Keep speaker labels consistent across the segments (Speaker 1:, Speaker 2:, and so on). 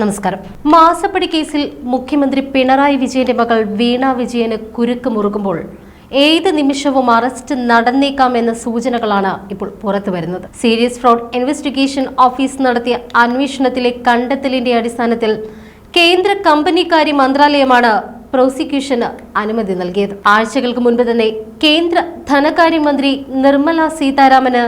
Speaker 1: നമസ്കാരം. മാസപ്പടി കേസിൽ മുഖ്യമന്ത്രി പിണറായി വിജയന്റെ മകൾ വീണ വിജയന് കുരുക്ക് മുറുകുമ്പോൾ ഏത് നിമിഷവും അറസ്റ്റ് നടന്നേക്കാമെന്ന സൂചനകളാണ് ഇപ്പോൾ പുറത്തു വരുന്നത്. സീരിയസ് ഫ്രോഡ് ഇൻവെസ്റ്റിഗേഷൻ ഓഫീസ് നടത്തിയ അന്വേഷണത്തിലെ കണ്ടെത്തലിന്റെ അടിസ്ഥാനത്തിൽ കേന്ദ്ര കമ്പനിക്കാര്യ മന്ത്രാലയമാണ് പ്രോസിക്യൂഷന് അനുമതി നൽകിയത്. ആഴ്ചകൾക്ക് മുൻപ് തന്നെ കേന്ദ്ര ധനകാര്യമന്ത്രി നിർമ്മല സീതാരാമന്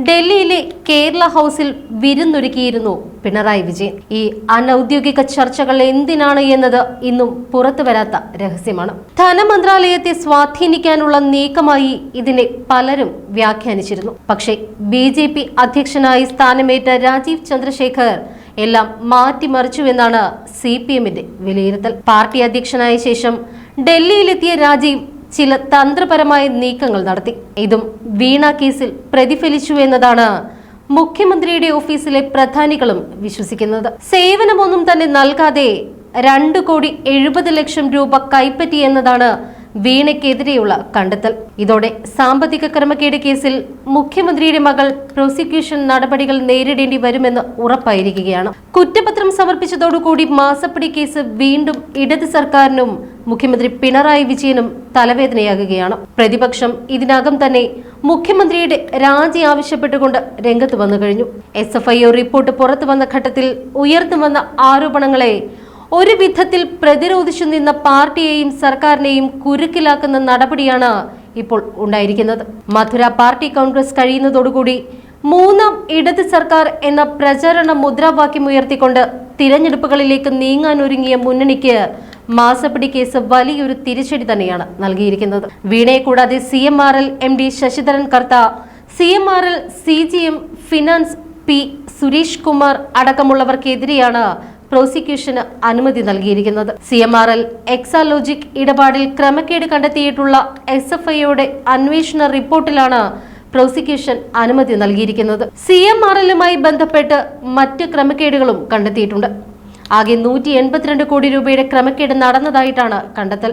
Speaker 1: ഡൽഹിയിലെ കേരള ഹൗസിൽ വിരുന്നൊരുക്കിയിരുന്നു പിണറായി വിജയൻ. ഈ അനൌദ്യോഗിക ചർച്ചകൾ എന്തിനാണ് എന്നത് ഇന്നും പുറത്തു വരാത്ത രഹസ്യമാണ്. ധനമന്ത്രാലയത്തെ സ്വാധീനിക്കാനുള്ള നീക്കമായി ഇതിനെ പലരും വ്യാഖ്യാനിച്ചിരുന്നു. പക്ഷേ ബി ജെ പി അധ്യക്ഷനായി സ്ഥാനമേറ്റ രാജീവ് ചന്ദ്രശേഖർ എല്ലാം മാറ്റിമറിച്ചുവെന്നാണ് സി പി എമ്മിന്റെ വിലയിരുത്തൽ. പാർട്ടി അധ്യക്ഷനായ ശേഷം ഡൽഹിയിലെത്തിയ രാജീവ് ചില തന്ത്രപരമായ നീക്കങ്ങൾ നടത്തി. ഇതും വീണ കേസിൽ പ്രതിഫലിച്ചു എന്നതാണ് മുഖ്യമന്ത്രിയുടെ ഓഫീസിലെ പ്രധാനികളും വിശ്വസിക്കുന്നത്. സേവനമൊന്നും തന്നെ നൽകാതെ രണ്ട് കോടി എഴുപത് ലക്ഷം രൂപ കൈപ്പറ്റി എന്നതാണ് വീണയ്ക്കെതിരെയുള്ള കണ്ടെത്തൽ. ഇതോടെ സാമ്പത്തിക ക്രമക്കേട് കേസിൽ മുഖ്യമന്ത്രിയുടെ മകൾ പ്രോസിക്യൂഷൻ നടപടികൾ നേരിടേണ്ടി വരുമെന്ന് ഉറപ്പായിരിക്കുകയാണ്. കുറ്റപത്രം സമർപ്പിച്ചതോടുകൂടി മാസപ്പടി കേസ് വീണ്ടും ഇടത് സർക്കാരിനും മുഖ്യമന്ത്രി പിണറായി വിജയനും തലവേദനയാകുകയാണ്. പ്രതിപക്ഷം ഇതിനകം തന്നെ മുഖ്യമന്ത്രിയുടെ രാജി ആവശ്യപ്പെട്ടുകൊണ്ട് രംഗത്ത് വന്നു കഴിഞ്ഞു. എസ് എഫ് ഐ റിപ്പോർട്ട് പുറത്തു വന്ന ഘട്ടത്തിൽ ഉയർന്നു വന്ന ആരോപണങ്ങളെ ഒരു വിധത്തിൽ പ്രതിരോധിച്ചു നിന്ന പാർട്ടിയെയും സർക്കാരിനെയും കുരുക്കിലാക്കുന്ന നടപടിയാണ് ഇപ്പോൾ ഉണ്ടായിരിക്കുന്നത്. മധുര പാർട്ടി കോൺഗ്രസ് കഴിയുന്നതോടുകൂടി മൂന്നാം ഇടത് സർക്കാർ എന്ന പ്രചാരണ മുദ്രാവാക്യം ഉയർത്തിക്കൊണ്ട് തിരഞ്ഞെടുപ്പുകളിലേക്ക് നീങ്ങാനൊരുങ്ങിയ മുന്നണിക്ക് മാസപ്പടി കേസ് വലിയൊരു തിരിച്ചടി തന്നെയാണ് നൽകിയിരിക്കുന്നത്. വീണയെ കൂടാതെ C M R L M D Sasidharan Kartha C M R L C G M finance P Suresh Kumar അടക്കമുള്ളവർക്കെതിരെയാണ് പ്രോസിക്യൂഷന് അനുമതി നൽകിയിരിക്കുന്നത്. C M R L Exalogic ഇടപാടിൽ ക്രമക്കേട് കണ്ടെത്തിയിട്ടുള്ള എസ് എഫ് ഐയുടെ അന്വേഷണ റിപ്പോർട്ടിലാണ് പ്രോസിക്യൂഷൻ അനുമതി നൽകിയിരിക്കുന്നത്. സി എം ആർ എല്ലുമായി ബന്ധപ്പെട്ട് മറ്റ് ക്രമക്കേടുകളും കണ്ടെത്തിയിട്ടുണ്ട്. ആകെ നൂറ്റി എൺപത്തിരണ്ട് കോടി രൂപയുടെ ക്രമക്കേട് നടന്നതായിട്ടാണ് കണ്ടെത്തൽ.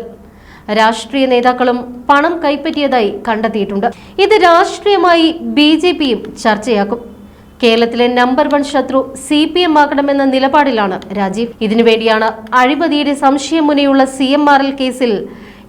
Speaker 1: രാഷ്ട്രീയ നേതാക്കളും പണം കൈപ്പറ്റിയതായി കണ്ടെത്തിയിട്ടുണ്ട്. ഇത് രാഷ്ട്രീയമായി ബി ജെ പിയും ചർച്ചയാക്കും. കേരളത്തിലെ നമ്പർ വൺ ശത്രു സി പി എം ആകണമെന്ന നിലപാടിലാണ് രാജീവ്. ഇതിനുവേണ്ടിയാണ് അഴിമതിയുടെ സംശയമുനയുള്ള സി എം ആർ എൽ കേസിൽ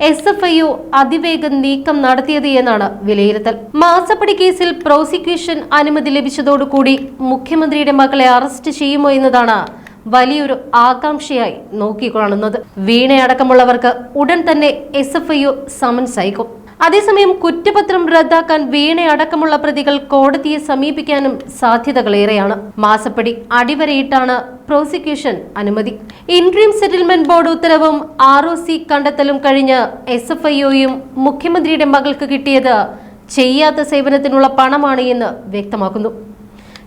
Speaker 1: എസ് എഫ് ഐ അതിവേഗം നീക്കം നടത്തിയത് എന്നാണ് വിലയിരുത്തൽ. മാസപ്പടി കേസിൽ പ്രോസിക്യൂഷൻ അനുമതി ലഭിച്ചതോടുകൂടി മുഖ്യമന്ത്രിയുടെ മകളെ അറസ്റ്റ് ചെയ്യുമോ എന്നതാണ് വലിയൊരു ആകാംക്ഷയായി നോക്കിക്കാണുന്നത് വീണയടക്കമുള്ളവർക്ക് ഉടൻ തന്നെ എസ് എഫ് ഐ സമൻസ് അയക്കും. അതേസമയം കുറ്റപത്രം റദ്ദാക്കാൻ വീണയടക്കമുള്ള പ്രതികൾ കോടതിയെ സമീപിക്കാനും സാധ്യതകളേറെയാണ്. മാസപ്പടി അടിവരയിട്ടാണ് പ്രോസിക്യൂഷൻ അനുമതി. ഇൻട്രീം സെറ്റിൽമെന്റ് ബോർഡ് ഉത്തരവും ആർ ഒ സി കണ്ടെത്തലും കഴിഞ്ഞ് എസ് എഫ് ഐഒയും മുഖ്യമന്ത്രിയുടെ മകൾക്ക് കിട്ടിയത് ചെയ്യാത്ത സേവനത്തിനുള്ള പണമാണ് എന്ന് വ്യക്തമാക്കുന്നു.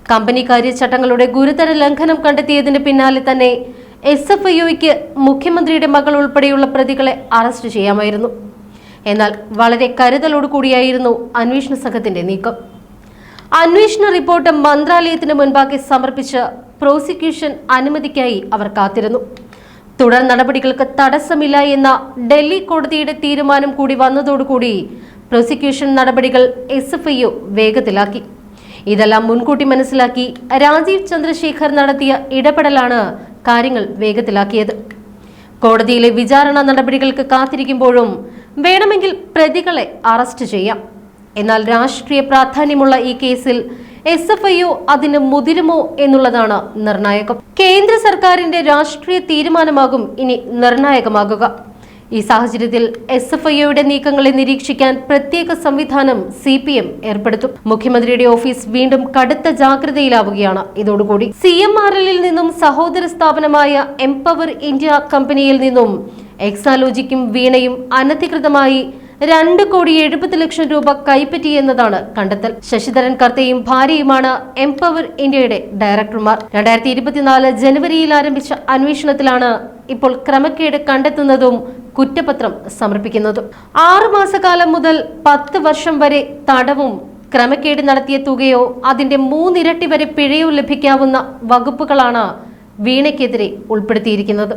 Speaker 1: കമ്പനിക്കാര്യ കാര്യചട്ടങ്ങളുടെ ഗുരുതര ലംഘനം കണ്ടെത്തിയതിന് പിന്നാലെ തന്നെ എസ് എഫ് ഐഒയ്ക്ക് മുഖ്യമന്ത്രിയുടെ മകൾ ഉൾപ്പെടെയുള്ള പ്രതികളെ അറസ്റ്റ് ചെയ്യാമായിരുന്നു. എന്നാൽ വളരെ കരുതലോടുകൂടിയായിരുന്നു അന്വേഷണ സംഘത്തിന്റെ നീക്കം. അന്വേഷണ റിപ്പോർട്ട് മന്ത്രാലയത്തിന് മുൻപാകെ സമർപ്പിച്ച് പ്രോസിക്യൂഷൻ അനുമതിക്കായി അവർ കാത്തിരുന്നു. തുടർ നടപടികൾക്ക് തടസ്സമില്ല എന്ന ഡൽഹി കോടതിയുടെ തീരുമാനം കൂടി വന്നതോടുകൂടി പ്രോസിക്യൂഷൻ നടപടികൾ എസ് എഫ് ഐ വേഗത്തിലാക്കി. ഇതെല്ലാം മുൻകൂട്ടി മനസ്സിലാക്കി രാജീവ് ചന്ദ്രശേഖർ നടത്തിയ ഇടപെടലാണ് കാര്യങ്ങൾ വേഗത്തിലാക്കിയത്. കോടതിയിലെ വിചാരണ നടപടികൾക്ക് കാത്തിരിക്കുമ്പോഴും വേണമെങ്കിൽ പ്രതികളെ അറസ്റ്റ് ചെയ്യാം. എന്നാൽ രാഷ്ട്രീയ പ്രാധാന്യമുള്ള ഈ കേസിൽ എസ് എഫ് ഐ അതിന് മുതിരുമോ എന്നുള്ളതാണ് നിർണായകം. കേന്ദ്ര സർക്കാരിന്റെ രാഷ്ട്രീയ തീരുമാനമാകും ഇനി നിർണായകമാകുക. ഈ സാഹചര്യത്തിൽ എസ് എഫ് ഐയുടെ നീക്കങ്ങളെ നിരീക്ഷിക്കാൻ പ്രത്യേക സംവിധാനം സി പി എം ഏർപ്പെടുത്തും. മുഖ്യമന്ത്രിയുടെ ഓഫീസ് വീണ്ടും കടുത്ത ജാഗ്രതയിലാവുകയാണ്. ഇതോടുകൂടി സി എം ആർ എല്ലിൽ നിന്നും സഹോദര സ്ഥാപനമായ എംപവർ ഇന്ത്യ കമ്പനിയിൽ നിന്നും എക്സാലോജിക്കും വീണയും അനധികൃതമായി രണ്ട് കോടി എഴുപത് ലക്ഷം രൂപ കൈപ്പറ്റിയെന്നതാണ് കണ്ടെത്തൽ. ശശിധരൻ കർത്തയും ഭാര്യയുമാണ് എംപവർ ഇന്ത്യയുടെ ഡയറക്ടർമാർ. രണ്ടായിരത്തി ഇരുപത്തിനാല് ജനുവരിയിൽ ആരംഭിച്ച അന്വേഷണത്തിലാണ് ഇപ്പോൾ ക്രമക്കേട് കണ്ടെത്തുന്നതും കുറ്റപത്രം സമർപ്പിക്കുന്നത്. ആറു മാസക്കാലം മുതൽ പത്ത് വർഷം വരെ തടവും ക്രമക്കേട് നടത്തിയ തുകയോ അതിന്റെ മൂന്നിരട്ടി വരെ പിഴയോ ലഭിക്കാവുന്ന വകുപ്പുകളാണ് വീണയ്ക്കെതിരെ ഉൾപ്പെടുത്തിയിരിക്കുന്നത്.